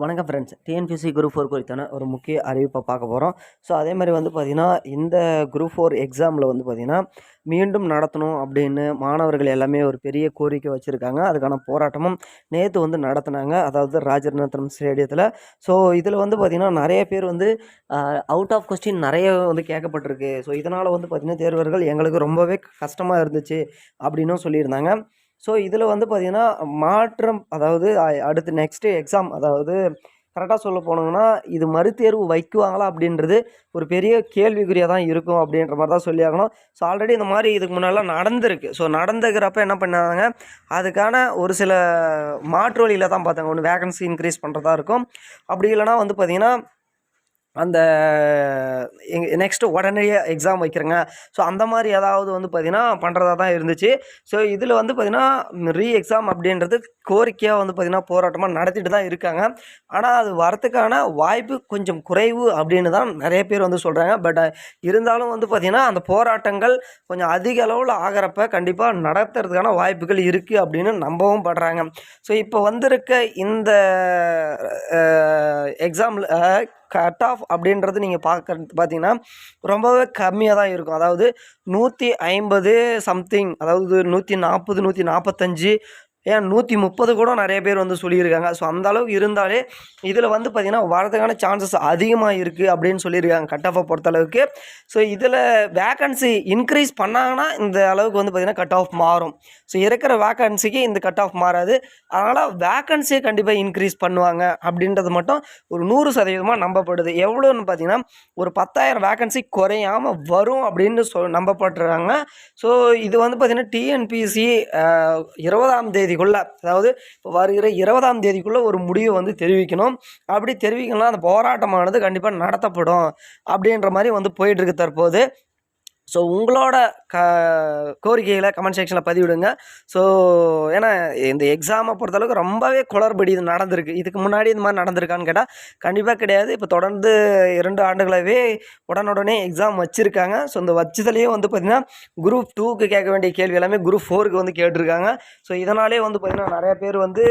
வணக்கம் friends TNPSC group four குறித்தான ஒரு முக்கிய அறிவிப்பை பார்க்க போகிறோம் ஸோ அதே மாதிரி வந்து பார்த்திங்கன்னா இந்த குரூப் ஃபோர் எக்ஸாமில் வந்து பார்த்திங்கன்னா மீண்டும் நடத்தணும் அப்படின்னு மாணவர்கள் எல்லாமே ஒரு பெரிய கோரிக்கை வச்சுருக்காங்க. அதுக்கான போராட்டமும் நேற்று வந்து நடத்தினாங்க. அதாவது ராஜரத்னம் ஸ்டேடியத்தில். ஸோ இதில் வந்து பார்த்திங்கன்னா நிறைய பேர் வந்து அவுட் ஆஃப் கொஸ்டின் நிறைய வந்து கேட்கப்பட்டிருக்கு. ஸோ இதனால் வந்து பார்த்திங்கன்னா தேர்வர்கள் எங்களுக்கு ரொம்பவே கஷ்டமாக இருந்துச்சு அப்படின்னும் சொல்லியிருந்தாங்க. ஸோ இதில் வந்து பார்த்திங்கன்னா மாற்றம் அதாவது அடுத்து நெக்ஸ்ட்டு எக்ஸாம் அதாவது கரெக்டாக சொல்ல போனோங்கன்னா இது மறுதேர்வு வைக்குவாங்களா அப்படின்றது ஒரு பெரிய கேள்விக்குறியாக தான் இருக்கும் அப்படின்ற மாதிரி தான் சொல்லி ஆகணும். ஸோ ஆல்ரெடி இந்த மாதிரி இதுக்கு முன்னாடிலாம் நடந்திருக்கு. ஸோ நடந்துக்கிறப்ப என்ன பண்ணாங்க? அதுக்கான ஒரு சில மாற்று வழியில் தான் பார்த்தாங்க. ஒன்று வேகன்சி இன்க்ரீஸ் பண்ணுறதா இருக்கும். அப்படி இல்லைனா வந்து பார்த்திங்கன்னா அந்த எங் நெக்ஸ்ட்டு உடனடியே எக்ஸாம் வைக்கிறேங்க. ஸோ அந்த மாதிரி ஏதாவது வந்து பார்த்திங்கன்னா பண்ணுறதா தான் இருந்துச்சு. ஸோ இதில் வந்து பார்த்திங்கன்னா ரீ எக்ஸாம் அப்படின்றது கோரிக்கையாக வந்து பார்த்திங்கன்னா போராட்டமாக நடத்திட்டு தான் இருக்காங்க. ஆனால் அது வரத்துக்கான வாய்ப்பு கொஞ்சம் குறைவு அப்படின்னு தான் நிறைய பேர் வந்து சொல்கிறாங்க பட் இருந்தாலும் வந்து பார்த்திங்கன்னா அந்த போராட்டங்கள் கொஞ்சம் அதிக அளவில் ஆகிறப்ப கண்டிப்பாக நடத்துறதுக்கான வாய்ப்புகள் இருக்குது அப்படின்னு நம்பவும் படுறாங்க. ஸோ இப்போ வந்திருக்க இந்த எக்ஸாமில் கட் ஆஃப் அப்படின்றது நீங்கள் பார்க்குறது பார்த்தீங்கன்னா ரொம்பவே கம்மியாக தான் இருக்கும். அதாவது நூற்றி ஐம்பது சம்திங் அதாவது நூற்றி நாற்பது நூற்றி நாற்பத்தஞ்சு ஏன் நூற்றி முப்பது கூட நிறைய பேர் வந்து சொல்லியிருக்காங்க. ஸோ அந்த அளவுக்கு இருந்தாலே இதில் வந்து பார்த்திங்கன்னா வரதுக்கான சான்சஸ் அதிகமாக இருக்குது அப்படின்னு சொல்லியிருக்காங்க கட் ஆஃபை பொறுத்தளவுக்கு ஸோ இதில் வேக்கன்சி இன்க்ரீஸ் பண்ணாங்கன்னா இந்த அளவுக்கு வந்து பார்த்திங்கன்னா கட் ஆஃப் மாறும். ஸோ இருக்கிற வேக்கன்சிக்கு இந்த கட் ஆஃப் மாறாது. அதனால் வேக்கன்சியை கண்டிப்பாக இன்க்ரீஸ் பண்ணுவாங்க அப்படின்றது மட்டும் ஒரு நூறு சதவீதமாக நம்பப்படுது. எவ்வளோன்னு பார்த்தீங்கன்னா ஒரு பத்தாயிரம் வேக்கன்சி குறையாமல் வரும் அப்படின்னு சொல் நம்பப்படுறாங்க ஸோ இது வந்து பார்த்திங்கன்னா டிஎன்பிசி இருபதாம் தேதி தேதிக்குள்ளே அதாவது இப்போ வருகிற இருபதாம் தேதிக்குள்ளே ஒரு முடிவை வந்து தெரிவிக்கணும். அப்படி தெரிவிக்கணும்னா அந்த போராட்டமானது கண்டிப்பாக நடத்தப்படும். அப்படின்ற மாதிரி வந்து போயிட்டுருக்கு தற்போது. ஸோ உங்களோட க கோரிக்கைகளை கமெண்ட் செக்ஷனில் பதிவிடுங்க. ஸோ ஏன்னா இந்த எக்ஸாமை பொறுத்தளவுக்கு ரொம்பவே குளறுபடி இது நடந்திருக்கு. இதுக்கு முன்னாடி இந்த மாதிரி நடந்திருக்கான்னு கேட்டால் கண்டிப்பாக கிடையாது. இப்போ தொடர்ந்து இரண்டு ஆண்டுகளாகவே உடனுடனே எக்ஸாம் வச்சுருக்காங்க. ஸோ இந்த வச்சதுலேயே வந்து பார்த்திங்கன்னா குரூப் டூக்கு கேட்க வேண்டிய கேள்வி எல்லாமே குரூப் ஃபோருக்கு வந்து கேட்டிருக்காங்க. ஸோ இதனாலே வந்து பார்த்திங்கன்னா நிறைய பேர் வந்து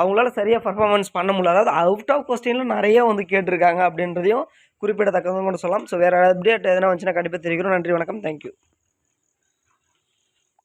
அவங்களால சரியாக பர்ஃபார்மன்ஸ் பண்ண முடியல. அதாவது அவுட் ஆஃப் கொஸ்டினில் நிறைய வந்து கேட்டிருக்காங்க அப்படின்றதையும் குறிப்பிடத்தக்கதுன்னு கூட சொல்லலாம். ஸோ வேறு அப்டேட் எதனா வந்துச்சுன்னா கண்டிப்பாக தெரிவிக்கிறோம். நன்றி வணக்கம். தேங்க்யூ